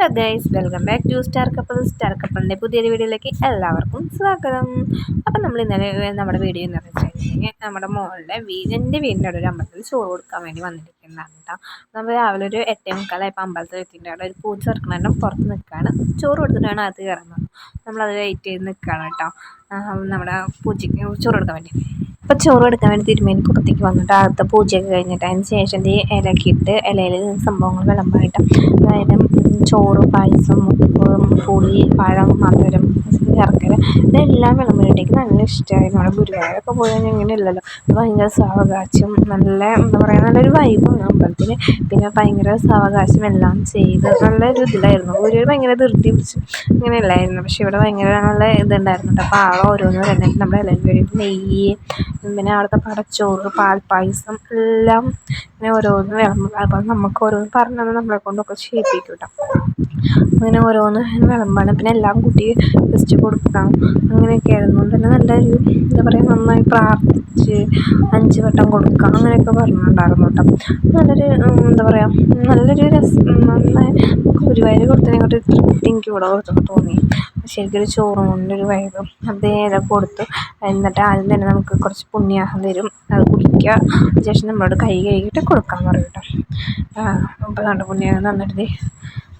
Hello guys welcome back to star couple star കപ്പിളിന്റെ പുതിയൊരു വീഡിയോയിലേക്ക് എല്ലാവർക്കും സ്വാഗതം. അപ്പം നമ്മൾ ഇന്നലെ നമ്മുടെ വീഡിയോ എന്ന് വെച്ചിട്ടുണ്ടെങ്കിൽ നമ്മുടെ മോളുടെ വീടിന്റെ വീടിന്റെ ഒരു അമ്പലത്തിൽ ചോറ് കൊടുക്കാൻ വേണ്ടി വന്നിരിക്കുന്നതാണ് കേട്ടോ. നമ്മൾ രാവിലെ ഒരു എട്ടേ മുക്കാലായപ്പോൾ അമ്പലത്തിൽ എത്തിയിട്ട് അവിടെ ഒരു പൂജ ഇറക്കണേന്റെ പുറത്ത് നിൽക്കുകയാണ്. ചോറ് കൊടുത്തിട്ടാണ് അത് കയറുന്നത്. നമ്മളത് വെയിറ്റ് ചെയ്ത് നിൽക്കുകയാണ് കേട്ടോ. നമ്മുടെ പൂജയ്ക്ക് ചോറ് കൊടുക്കാൻ വേണ്ടി. അപ്പോൾ ചോറ് എടുക്കാൻ വേണ്ടി തിരുമേനി പുറത്തേക്ക് വന്നിട്ട് അകത്തെ പൂജയൊക്കെ കഴിഞ്ഞിട്ട് അതിന് ശേഷം ഈ ഇലക്കിയിട്ട് ഇലയിൽ സംഭവങ്ങൾ വിളമ്പായിട്ട്. അതായത് ചോറ് പായസം പുളി പഴം മധുരം ശർക്കര ഇതെല്ലാം വിളമ്പിലേക്ക് നല്ല ഇഷ്ടമായി നമ്മുടെ ഗുരുവായൂരൊക്കെ പോയി കഴിഞ്ഞാൽ ഇങ്ങനെ ഇല്ലല്ലോ. ഭയങ്കര സാവകാശം നല്ല എന്താ പറയുക നല്ലൊരു വൈബാണ് അമ്പലത്തിൽ പിന്നെ ഭയങ്കര സാവകാശം എല്ലാം ചെയ്ത് നല്ല ഒരു ഇതിലായിരുന്നു. ഗുരുവായൂർ ഭയങ്കര ധൃതി പിടിച്ച് ഇങ്ങനെ ഇല്ലായിരുന്നു. പക്ഷെ ഇവിടെ ഭയങ്കര നല്ല ഇതുണ്ടായിരുന്നു കേട്ടോ. അപ്പോൾ ആൾ ഓരോന്നും. രണ്ടായിട്ട് നമ്മുടെ ഇലയിൽ വേണ്ടിയിട്ട് നെയ്യ് പിന്നെ അവിടുത്തെ പടച്ചോറ് പാൽപ്പായസം എല്ലാം ഇങ്ങനെ ഓരോന്ന് വിളമ്പും. അപ്പോൾ നമുക്ക് ഓരോന്ന് തന്നെ നമ്മളെ കൊണ്ടൊക്കെ ചെയ്യിപ്പിക്കും കേട്ടോ. അങ്ങനെ ഓരോന്ന് വിളമ്പാണ്. പിന്നെ എല്ലാം കുട്ടി ജസ്റ്റ് കൊടുക്കാം. അങ്ങനെയൊക്കെ ആയിരുന്നു തന്നെ നല്ലൊരു എന്താ പറയുക നന്നായി പ്രാർത്ഥിച്ച് അഞ്ച് വട്ടം കൊടുക്കാം. അങ്ങനെയൊക്കെ പറഞ്ഞിട്ടുണ്ടായിരുന്നു കേട്ടോ. നല്ലൊരു എന്താ പറയുക നല്ലൊരു രസം നന്നായി ഗുരുവായൂർ കൊടുത്തതിനെക്കാട്ടി തൃപ്തി എനിക്ക് ഇവിടെ കൊടുത്തപ്പോൾ തോന്നി. ശരിക്കൊരു ചോറും കൊണ്ടൊരു വൈബും അതേ കൊടുത്തു. എന്നിട്ട് ആദ്യം തന്നെ നമുക്ക് കുറച്ച് പുണ്യാഹം തരും. അത് കുടിക്കുക. ശേഷം നമ്മളോട് കൈ കഴുകിയിട്ട് കൊടുക്കാൻ പറയും കേട്ടോ. അപ്പോൾ നമ്മുടെ പുണ്യാഹം തന്നിട്ട്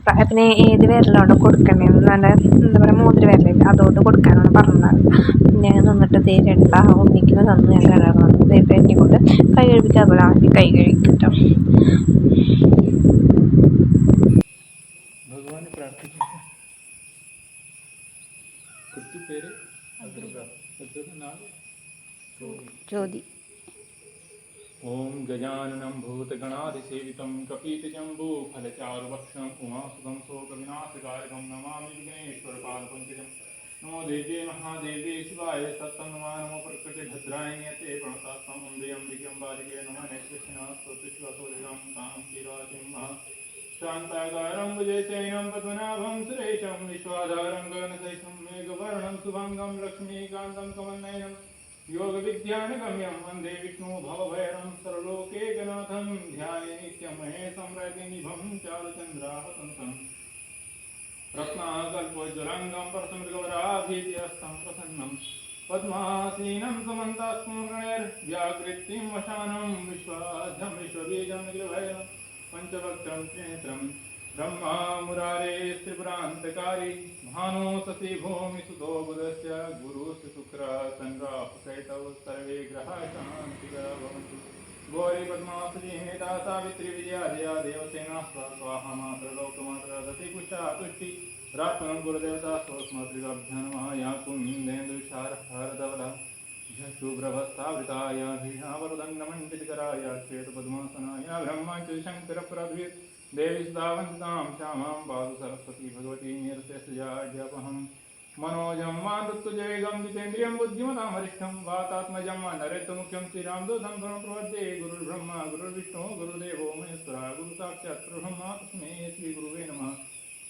പിന്നെ ഏത് വിരലാണ് കൊടുക്കണേന്ന് നല്ല എന്താ പറയുക മോതിര വിരലില്ല അതുകൊണ്ട് കൊടുക്കാനാണ് പറഞ്ഞത്. പിന്നെ നിന്നിട്ട് ദേ രണ്ട ഒന്നിക്കുന്ന തന്നു ഞാൻ കിടന്നു ദേ എന്നെ കൊണ്ട് കൈ കഴിപ്പിക്കാൻ പോലെ ആദ്യം കൈ കഴിക്കട്ടോ കേട്ടോ ജ്യോതി ॐ गजाननं भूतगणाधिसेवितं कपीतजम्बूफलचारुवक्षम् उमासुखं शोकविनाशकारकं नमामि विघ्नेश्वरपादपङ्कजं नमो देव्ये महादेव शिवाय सत्तं नमा नमो प्रकृतिभद्राय नियते प्रणतात्तं वन्द्रियम्बिकं वादिके नमः नैश्वसिनास्तुतिश्वसोदिरां तां किरातिं महा शान्ताकारं भुजैशयनं पद्मनाभं सुरेशं विश्वाधारं गणशैशं मेघवर्णं शुभङ्गं लक्ष्मीकान्तं कमन्नयनम् योग वंदे विष्णु भवभैरं सर्वलोके गनाथं ध्याये नित्यं महेशं रजनिभं चारुचन्द्रावतन्तं रत्नाकल्पोज्वलङ्गं प्रसमृगवराभीतिरस्तं प्रसन्नं पद्मासीनं समन्तात्मगणैर्व्याकृतिं वशानं विश्वाधं विश्वबीजं पञ्चवक्त्रं ब्रह्मा मुरारे त्रिपुरान्तकारी भानो सति भूमिसुतो बुधस्य गुरुस्य शुक्र चन्द्रापसहितौ सर्वे ग्रहाः शान्तिकरा भवन्तु। गौरी पद्मासुरी हेता सावित्री विजया जया देवसेना स्वाहा मातृलोकमात्र दति कुशा तुष्टि, रात्मनं गुरुदेवता स्वस्मातृगाभ्या नमः या कुन्देन्दुषारधवला शुभ्रभस्तावृताय भीषावरदण्डमण्डितकराय श्वेतपद्मासनाय ब्रह्माच्युतशङ्करप्रभृ देवी सदावंतां श्यामां पादु सरस्वती भगवती निरतजपहं मनोजं मा मृत्युजवेगं जितेन्द्रियं वातात्मज हरिष्ठं वातात्मजं वा नरेतुमुख्यं श्रीरां दूतं गुरुं प्रवद्ये। गुरुर्ब्रह्मा, गुरुर्विष्णुः गुरुदेवो महेश्वरा, गुरुसाक्षात् ब्रह्मा तस्मै श्रीगुरुवे नमः।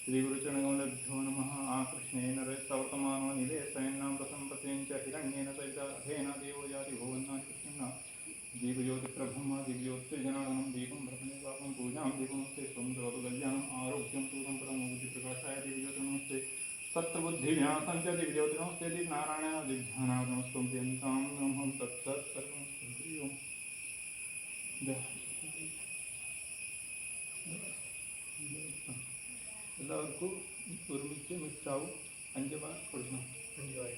श्रीगुरुचरणगमलभ्यो नमः। कृष्णेन रजस्तवर्तमानो निलेशयन्नां रसं प्रत्यञ्च हिरण्येन सहिता अथेन देवो जाति भुवन्ना कृष्णा दीपज्योतिप्रभ्रह्म दिव्योत्तिर्जनार्दनं दीपं प्रथमे पापं पूजां दीपमस्ते स्वं जगतु कल्याणम् आरोग्यं पूतं परमो बुद्धिप्रकाशाय दिव्यज्योतिर्नमस्ते सत्त्वबुद्धिव्यासं च दिव्यज्योतिर्नमस्ते दिव्यनारायण दिव्यानागमस्त्वं त्यन्तां ब्रह्मं तत्सत् सर्वं हरि ओम् എല്ലാവർക്കും ഒരുമിച്ച് മിക്സാവും അഞ്ച് മാർക്ക് കൊടുക്കണം അഞ്ച് വായ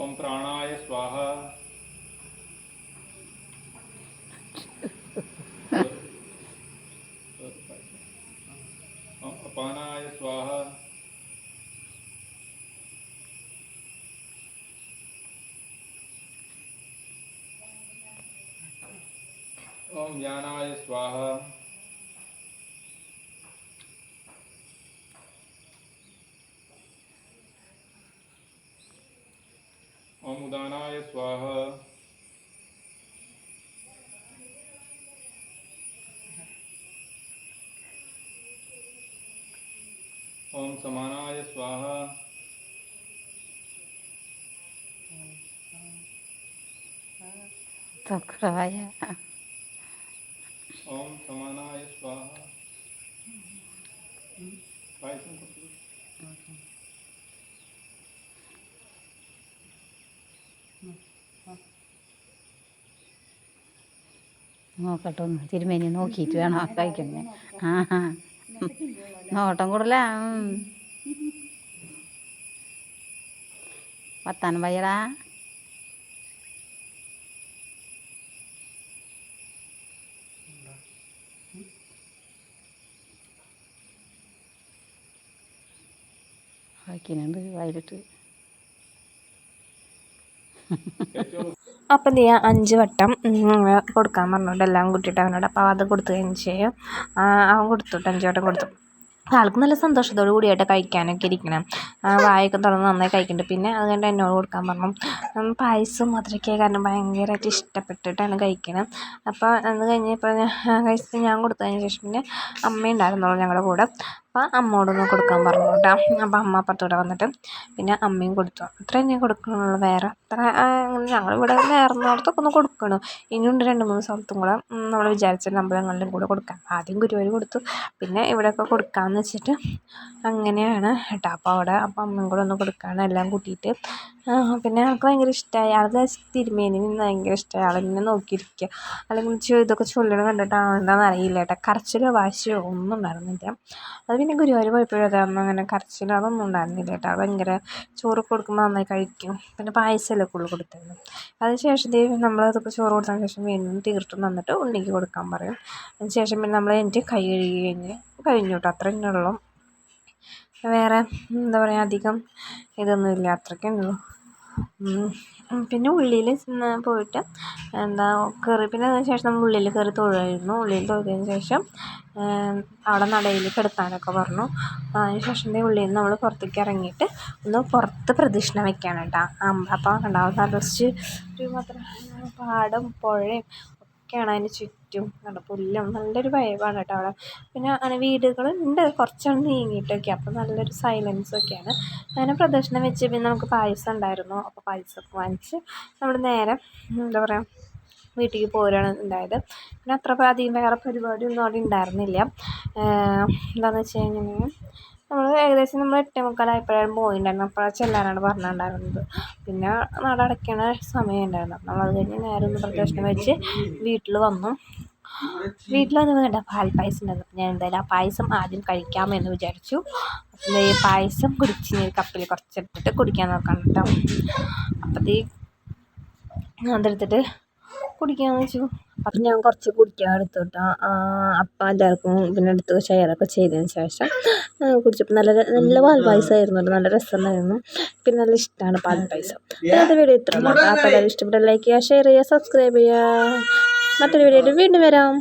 ओम प्राणाय स्वाहा। अपानाय स्वाहा। ओम ज्ञानाय स्वाहा। गोदानाय स्वाहा। ओम समानाय स्वाहा। चक्रवाय ओम समानाय स्वाहा। നോക്കട്ടെ ഒന്ന്. തിരുമേനി നോക്കിയിട്ട് വേണം കഴിക്കണേ ആ ആ. നോട്ടം കൂടല പത്താനം പയ്യടാ വയ്ക്കുന്നുണ്ട് വയലിട്ട്. അപ്പം നീ അഞ്ച് വട്ടം കൊടുക്കാൻ പറഞ്ഞോണ്ട് എല്ലാം കൂട്ടിയിട്ട് അവനോട് അപ്പോൾ അത് കൊടുത്തു കഴിഞ്ഞ് അവൻ കൊടുത്തു അഞ്ച് വട്ടം കൊടുത്തു. ആൾക്ക് നല്ല സന്തോഷത്തോടു കൂടിയായിട്ട് കഴിക്കാനൊക്കെ ഇരിക്കണം. വായൊക്കെ തുറന്ന് നന്നായി കഴിക്കുന്നുണ്ട് പിന്നെ അത് കണ്ട് എന്നോട് കൊടുക്കാൻ പറഞ്ഞു. പായസം മധുരമൊക്കെ കാരണം ഭയങ്കരമായിട്ട് ഇഷ്ടപ്പെട്ടിട്ടാണ് കഴിക്കണം. അപ്പോൾ അത് കഴിഞ്ഞ് ഇപ്പോൾ ഞാൻ കൊടുത്തതിന് ശേഷം പിന്നെ അമ്മ ഉണ്ടായിരുന്നുള്ളൂ ഞങ്ങളുടെ കൂടെ. അപ്പോൾ അമ്മയോടൊന്ന് കൊടുക്കാൻ പറഞ്ഞു കേട്ടോ അപ്പം അമ്മ അപ്പുറത്തൂടെ വന്നിട്ട് പിന്നെ അമ്മയും കൊടുത്തു. അത്രയും ഞാൻ കൊടുക്കണുള്ളൂ വേറെ. അത്ര ഞങ്ങളിവിടെ നേർന്നോടത്തൊക്കെ കൊടുക്കണം. ഇനിയുണ്ട് രണ്ട് മൂന്ന് സ്ഥലത്തും കൂടെ നമ്മൾ വിചാരിച്ച അമ്പലങ്ങളിലും കൂടെ കൊടുക്കാൻ. ആദ്യം ഗുരുവായൂർ കൊടുത്തു. പിന്നെ ഇവിടെയൊക്കെ കൊടുക്കാമെന്ന് വെച്ചിട്ട് അങ്ങനെയാണ് കേട്ടോ. അപ്പോൾ അവിടെ അപ്പം അമ്മയും കൂടെ ഒന്ന് കൊടുക്കാനെല്ലാം കൂട്ടിയിട്ട് ആ, പിന്നെ എനിക്ക് ഭയങ്കര ഇഷ്ടമായി ആളുടെ തിരുമേനി നിന്ന് ഭയങ്കര ഇഷ്ടമായി ആളിങ്ങനെ നോക്കിയിരിക്കുക അല്ലെങ്കിൽ ഇതൊക്കെ ചൊല്ലണ കണ്ടിട്ടാണോ എന്താണെന്ന് അറിയില്ല കേട്ടോ കരച്ചിലോ വാശിയോ ഒന്നും ഉണ്ടായിരുന്നില്ല. അത് പിന്നെ ഗുരുവായൂർ പോയപ്പോഴും അതാണ് അങ്ങനെ കരച്ചിലോ അതൊന്നും ഉണ്ടായിരുന്നില്ല കേട്ടോ ഭയങ്കര ചോറ് കൊടുക്കുമ്പോൾ നന്നായി കഴിക്കും. പിന്നെ പായസമല്ലേ കൂടുതൽ കൊടുത്തിരുന്നു അതിന് ശേഷം ദേ നമ്മൾ അതൊക്കെ ചോറ് കൊടുത്തതിന് ശേഷം വീണ്ടും തീർത്തും വന്നിട്ട് ഉണ്ണിക്ക് കൊടുക്കാൻ പറയും. അതിന് ശേഷം പിന്നെ നമ്മൾ എന്റെ കൈ കഴുകി കഴിഞ്ഞ് കഴിഞ്ഞു കേട്ടോ അത്ര ഉള്ളൂ. വേറെ എന്താ പറയുക അധികം ഇതൊന്നുമില്ല. അത്രയ്ക്കേ ഉള്ളൂ. പിന്നെ ഉള്ളിൽ പോയിട്ട് എന്താ കയറി പിന്നെ അതിന് ശേഷം നമ്മൾ ഉള്ളിൽ കയറി തൊഴുമായിരുന്നു ഉള്ളിൽ തൊഴുതിന് ശേഷം അവിടെ നടയിൽ കിടത്താനൊക്കെ പറഞ്ഞു. അതിന് ശേഷം ദേ ഉള്ളിൽ നിന്ന് നമ്മൾ പുറത്തേക്ക് ഇറങ്ങിയിട്ട് ഒന്ന് പുറത്ത് പ്രദക്ഷിണം വെക്കാണ് കേട്ടോ. അപ്പോൾ ഉണ്ടാവും നിറച്ച് ഒരു മാത്രം പാടം പുഴയും ഒക്കെയാണ് അതിന് ചുറ്റും നല്ല പുല്ലും നല്ലൊരു വൈബാണ് കേട്ടോ അവിടെ. പിന്നെ അങ്ങനെ വീടുകളുണ്ട്. കുറച്ചൊന്ന് നീങ്ങിയിട്ടൊക്കെ. അപ്പോൾ നല്ലൊരു സൈലൻസ് ഒക്കെയാണ്. അങ്ങനെ പ്രദർശനം വെച്ച് പിന്നെ നമുക്ക് പായസം ഉണ്ടായിരുന്നു. അപ്പോൾ പായസമൊക്കെ വാങ്ങിച്ച് നമ്മൾ നേരെ എന്താ പറയുക വീട്ടിലേക്ക് പോരാണ് ഉണ്ടായത്. പിന്നെ അത്ര അധികം വേറെ പരിപാടിയൊന്നും അവിടെ ഉണ്ടായിരുന്നില്ല. എന്താണെന്ന് വെച്ച് കഴിഞ്ഞാൽ നമ്മൾ ഏകദേശം നമ്മൾ എട്ടേ മുക്കാലായപ്പോഴാണ് പോയിട്ടുണ്ടായിരുന്നു അപ്പോഴാണ് ചെല്ലാനാണ് പറഞ്ഞിട്ടുണ്ടായിരുന്നത്. പിന്നെ നട അടയ്ക്കണ സമയം ഉണ്ടായിരുന്നു നമ്മൾ നമ്മളത് കഴിഞ്ഞ് നേരെ ഒന്ന് പ്രദക്ഷിണം വെച്ച് വീട്ടിൽ വന്നു. വീട്ടിൽ വന്നു കണ്ട പാൽ പാൽപ്പായസം ഉണ്ടായിരുന്നു. ഞാൻ എന്തായാലും ആ പായസം ആദ്യം കഴിക്കാമെന്ന് വിചാരിച്ചു. പിന്നെ ഈ പായസം കുടിച്ച് ഞാൻ കപ്പിൽ കുറച്ചെടുത്തിട്ട് കുടിക്കാൻ നോക്കാം കേട്ടോ. അപ്പത്തേ ഈ അതെടുത്തിട്ട് കുടിക്കാമെന്ന് വെച്ചു. അപ്പം ഞാൻ കുറച്ച് കുടിക്കാൻ എടുത്തു കേട്ടോ അപ്പം എല്ലാവർക്കും പിന്നെ എടുത്ത് ഷെയറൊക്കെ ചെയ്തതിന് ശേഷം കുടിച്ചപ്പോൾ നല്ല നല്ല പാൽപ്പായസമായിരുന്നു കേട്ടോ നല്ല രസമുണ്ടായിരുന്നു. പിന്നെ നല്ല ഇഷ്ടമാണ് പാൽ പായസം അത് വീഡിയോ ഇത്ര അപ്പം എല്ലാവരും ഇഷ്ടപ്പെട്ട ലൈക്ക് ചെയ്യുക ഷെയർ ചെയ്യുക സബ്സ്ക്രൈബ് ചെയ്യുക. മറ്റൊരു വീഡിയോ വീണ്ടും വരാം.